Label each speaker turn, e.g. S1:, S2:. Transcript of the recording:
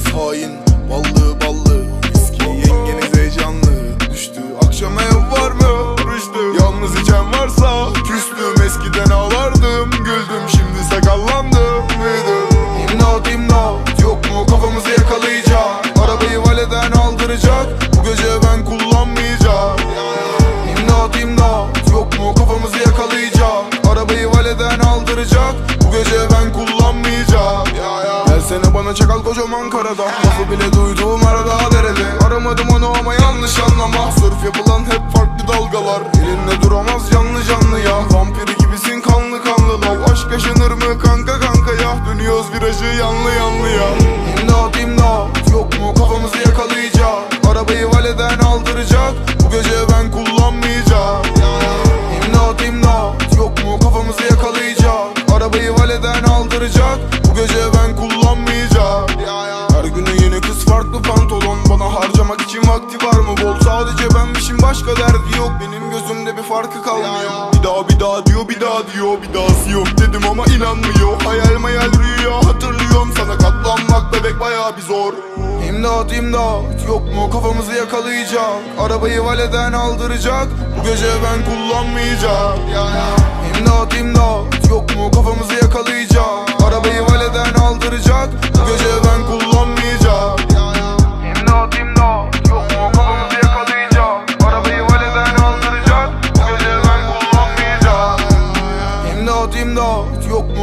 S1: herkes hain Ballı ballı. Viski yengeniz heyecanlı. Düştü akşam ev var mı? Rüştü. Yalnız içen varsa Küstüm. Eskiden ağlardım Güldüm. Şimdi sakallandım Büyüdüm. İmdat imdat. Yok mu kafamızı yakalayacak? Arabayı valeden aldıracak. Bu gece ben kullanmayacağım bana çakal kocaman karada. Lafı bile duyduğum arada derede. Aramadım onu ama yanlış anlama. Sörf yapılan hep farklı dalgalar. Elinde duramaz canlı canlı ya. Vampiri gibisin kanlı kanlı. Lav Aşk yaşanır mı kanka kanka ya? Dönüyoruz virajı yanlı yanlı ya Yeni kız farklı pantolon Bana harcamak için vakti var mı? Bol Sadece benmişim başka derdi yok. Benim gözümde bir farkı kalmıyor. Bir daha bir daha diyor bir daha diyor Bir dahası yok dedim ama inanmıyor. Hayal mayal rüya hatırlıyorum. Sana katlanmak bebek baya bir zor. İmdat imdat. Yok mu? Kafamızı yakalayacak. Arabayı valeden aldıracak. Bu gece ben kullanmayacağım. İmdat imdat. Yok mu? Kafamızı yakalayacak. Arabayı valeden aldıracak. Bu gece ben kullanmayacağım